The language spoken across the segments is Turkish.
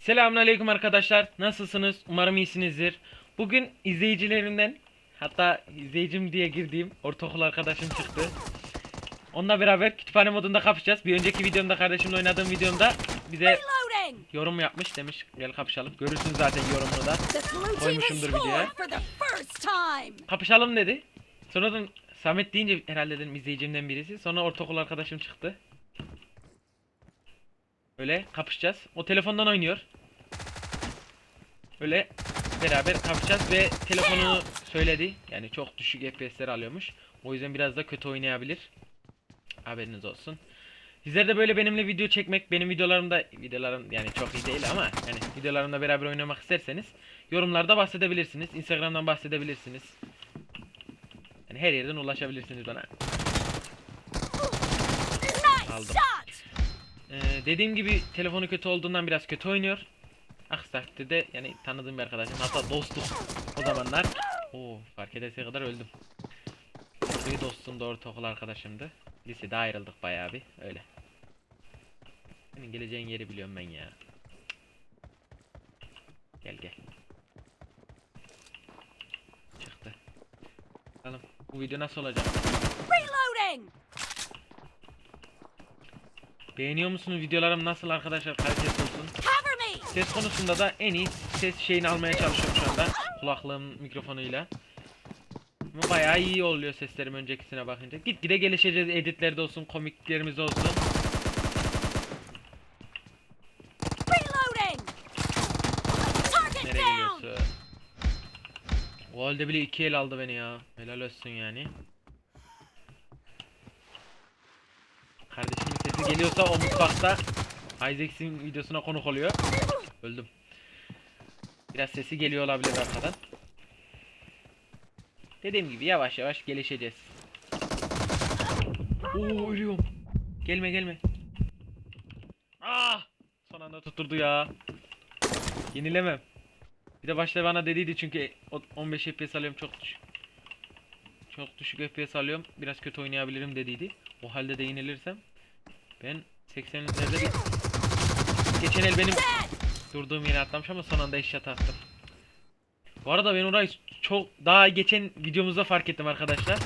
Selamünaleyküm arkadaşlar. Nasılsınız? Umarım iyisinizdir. Bugün izleyicilerimden hatta izleyicim diye girdiğim ortaokul arkadaşım çıktı. Onunla beraber kütüphane modunda kapışacağız. Bir önceki videomda kardeşimle oynadığım videomda bize yorum yapmış demiş gel kapışalım. Görürsünüz zaten yorumunu da. Koymuşumdur videoya. Kapışalım dedi. Sonradan Samet deyince herhalde dedim izleyicimden birisi. Sonra ortaokul arkadaşım çıktı. Öyle kapışacağız. O telefondan oynuyor. Öyle beraber kapışacağız ve telefonu söyledi. Yani çok düşük FPS'ler alıyormuş. O yüzden biraz da kötü oynayabilir. Haberiniz olsun. Sizler de böyle benimle video çekmek, benim videolarımda videolarım yani çok iyi değil ama yani videolarımda beraber oynamak isterseniz yorumlarda bahsedebilirsiniz. Instagram'dan bahsedebilirsiniz. Yani her yerden ulaşabilirsiniz bana. Aldım. Ee, dediğim gibi telefonu kötü olduğundan biraz kötü oynuyor. Aksi takdirde yani tanıdığım bir arkadaşım hatta dostum o zamanlar. Oo fark ederse kadar öldüm. Bir dostum da ortaokul arkadaşımdı. Lisede ayrıldık bayağı bir öyle. Senin geleceğin yeri biliyorum ben ya. Gel gel. Çıktı. Bakalım bu video nasıl olacak? Reloading! Beğeniyor musunuz videolarım nasıl arkadaşlar kalitesi olsun? Ses konusunda da en iyi ses şeyini almaya çalışıyorum şu anda. Kulaklığım mikrofonuyla. Ama bayağı iyi oluyor seslerim öncekisine bakınca. Gitgide gelişeceğiz editlerde olsun, komiklerimiz olsun. Nereye geliyorsun? O halde bile iki el aldı beni ya. Helal olsun yani. Sesi geliyorsa o mutfakta Isaac'in videosuna konuk oluyor. Öldüm. Biraz sesi geliyor olabilir arkadan. Dediğim gibi yavaş yavaş gelişeceğiz. Oo ölüyorum. Gelme gelme. Ah! Son anda tutturdu ya. Yenilemem. Bir de başta bana dediydi çünkü o- 15 FPS alıyorum çok düşük. Çok düşük FPS alıyorum. Biraz kötü oynayabilirim dediydi. O halde de yenilirsem ben 80'in üzerinde bir Geçen el benim durduğum yere atlamış ama son anda eşyat attım. Bu arada ben orayı çok daha geçen videomuzda fark ettim arkadaşlar.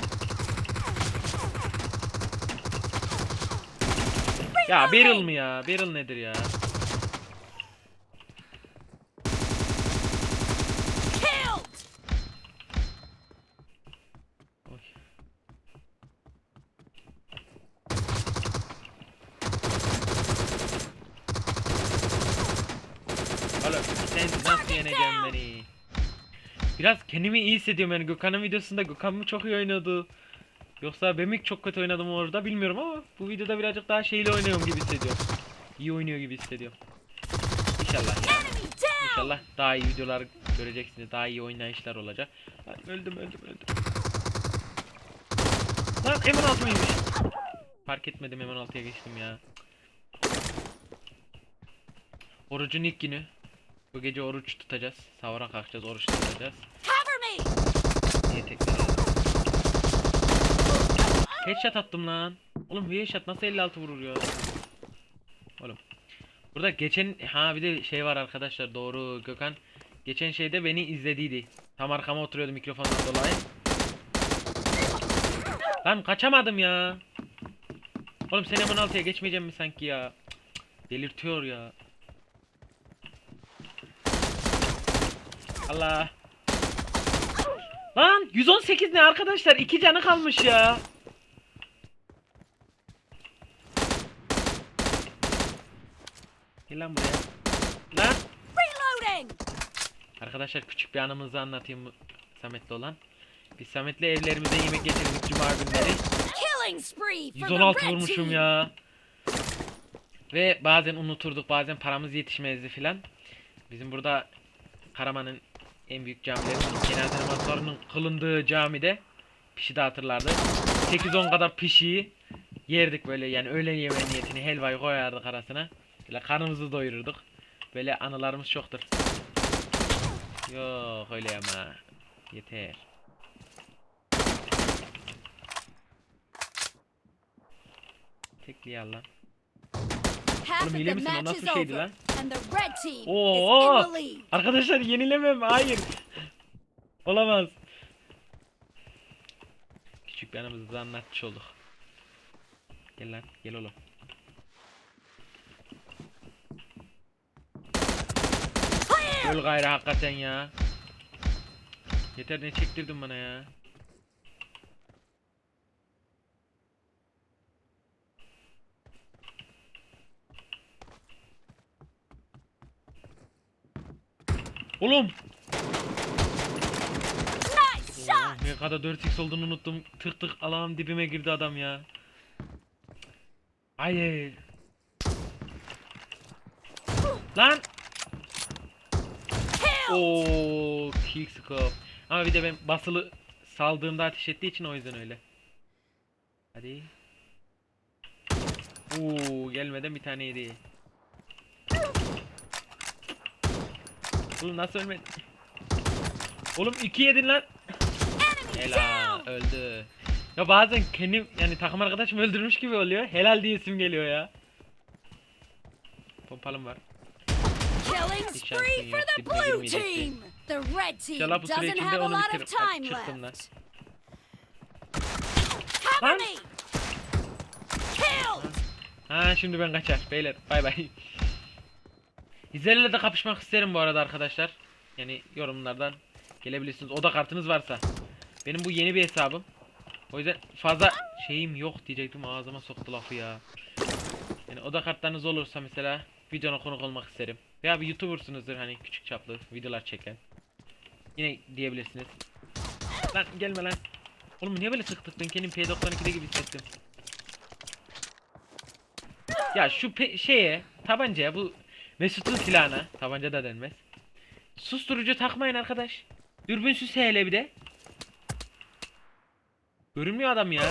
Ya Beryl mı ya? Beryl nedir ya? Killed! Oy. Oğlum sen nasıl yeneceksin beni? Biraz kendimi iyi hissediyorum yani Gökhan'ın videosunda Gökhan mı çok iyi oynadı? Yoksa ben mi çok kötü oynadım orada bilmiyorum ama bu videoda birazcık daha şeyli oynuyorum gibi hissediyorum. İyi oynuyor gibi hissediyorum. İnşallah ya. İnşallah daha iyi videolar göreceksiniz. Daha iyi oynayışlar olacak. Öldüm öldüm öldüm. Lan M16 mıymış? Fark etmedim M16'ya geçtim ya. Orucun ilk günü. Bu gece oruç tutacağız. Sahura kalkacağız, oruç tutacağız. Cover me! Niye tekrar? Headshot attım lan. Oğlum headshot nasıl 56 vurur ya? Oğlum. Burada geçen ha bir de şey var arkadaşlar doğru Gökhan. Geçen şeyde beni izlediydi. Tam arkama oturuyordu mikrofondan dolayı. Lan kaçamadım ya. Oğlum sen hemen altıya geçmeyeceğim mi sanki ya? Delirtiyor ya. Allah. Lan 118 ne arkadaşlar? iki canı kalmış ya. Gel lan buraya. Lan. Reloading! Arkadaşlar küçük bir anımızı anlatayım Samet'le olan. Biz Samet'le evlerimize yemek getirdik cuma günleri. Killing spree for the 116 red vurmuşum ya. Ve bazen unuturduk bazen paramız yetişmezdi filan. Bizim burada Karaman'ın en büyük camilerinin cenaze namazlarının kılındığı camide pişi dağıtırlardı. 8-10 kadar pişiyi yerdik böyle yani öğlen yemeği niyetini helvayı koyardık arasına. Böyle karnımızı doyururduk. Böyle anılarımız çoktur. Yok öyle ama. Yeter. Tekli lan. Half Oğlum hile misin? O nasıl şeydi lan? Oo! Arkadaşlar yenilemem. Hayır. Olamaz. Küçük bir anımızı anlatmış olduk. Gel lan. Gel oğlum. Öl gayrı hakikaten ya. Yeter ne çektirdin bana ya. Oğlum Nice shot. Allah, ne kadar 4x olduğunu unuttum. Tık tık Allah'ım dibime girdi adam ya. Hayır. Lan. Oo, kill scope. Ama bir de ben basılı saldığımda ateş ettiği için o yüzden öyle. Hadi. Oo, gelmeden bir tane yedi. Oğlum nasıl ölmedi? Oğlum iki yedin lan. Helal öldü. Ya bazen kendim yani takım arkadaşım öldürmüş gibi oluyor. Helal diye isim geliyor ya. Pompalım var. Killing spree for the blue team. The red team doesn't have a lot of time left. Cover me. Kill. Ha şimdi ben kaçar beyler bay bay. İzlerle de kapışmak isterim bu arada arkadaşlar. Yani yorumlardan gelebilirsiniz. Oda kartınız varsa. Benim bu yeni bir hesabım. O yüzden fazla şeyim yok diyecektim ağzıma soktu lafı ya. Yani oda kartlarınız olursa mesela videona konuk olmak isterim. Veya bir youtubersunuzdur hani küçük çaplı videolar çeken. Yine diyebilirsiniz. Lan gelme lan. Oğlum niye böyle sıktık ben kendim P92'de gibi hissettim. Ya şu şeye tabancaya bu Mesut'un silahına tabanca da denmez. Susturucu takmayın arkadaş. Dürbünsüz hele bir de. Görünmüyor adam ya.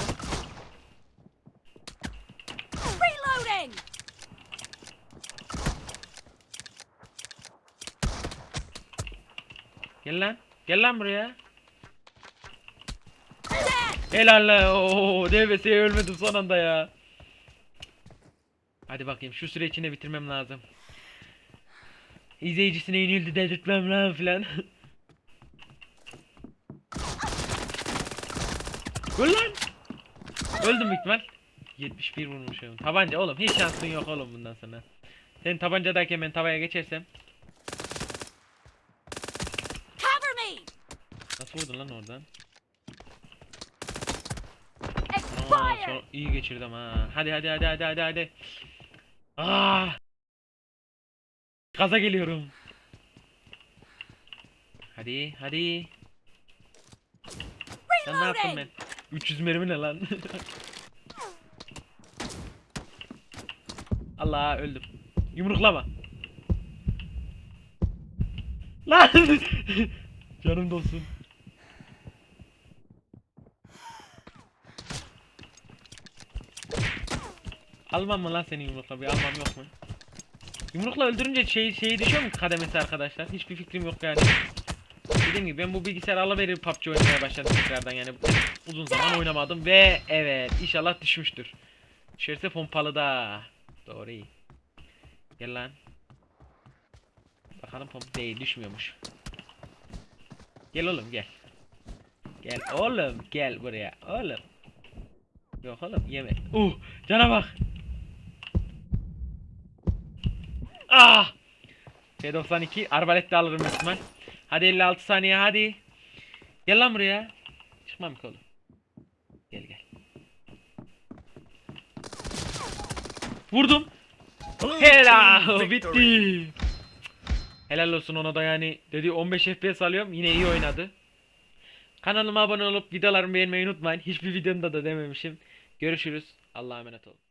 Reloading. Gel lan. Gel lan buraya. Helal lan. Oo, DBS'ye ölmedim son anda ya. Hadi bakayım şu süre içinde bitirmem lazım. İzleyicisine yenildi dedirtmem lan filan. Öl lan. Öldüm ihtimal. 71 vurmuşum. Tabanca oğlum hiç şansın yok oğlum bundan sonra. Sen tabancadayken ben tavaya geçersem. Cover me. Nasıl vurdun lan oradan? Aa, iyi geçirdim ha. Hadi hadi hadi hadi hadi hadi. Aa! Gaza geliyorum. Hadi hadi. Sen ne yaptın ben? 300 mermi ne lan? Allah öldüm. Yumruklama. Lan! Canım dolsun. Almam mı lan senin yumrukla? Bir almam yok mu? Yumrukla öldürünce şey şeyi düşüyor mu kademesi arkadaşlar? Hiçbir fikrim yok yani. Dediğim gibi ben bu bilgisayarı alıverir PUBG oynamaya başladım tekrardan yani uzun zaman oynamadım ve evet inşallah düşmüştür. Düşerse pompalı da. Doğru iyi. Gel lan. Bakalım pomp değil düşmüyormuş. Gel oğlum gel. Gel oğlum gel buraya oğlum. Yok oğlum yeme. Uh cana bak. Ah! P92 arbaletle alırım ihtimal. Hadi 56 saniye hadi. Gel lan buraya. Çıkmam ki oğlum. Gel gel. Vurdum. Helal bitti. Helal olsun ona da yani dedi 15 FPS alıyorum yine iyi oynadı. Kanalıma abone olup videolarımı beğenmeyi unutmayın. Hiçbir videomda da dememişim. Görüşürüz. Allah'a emanet olun.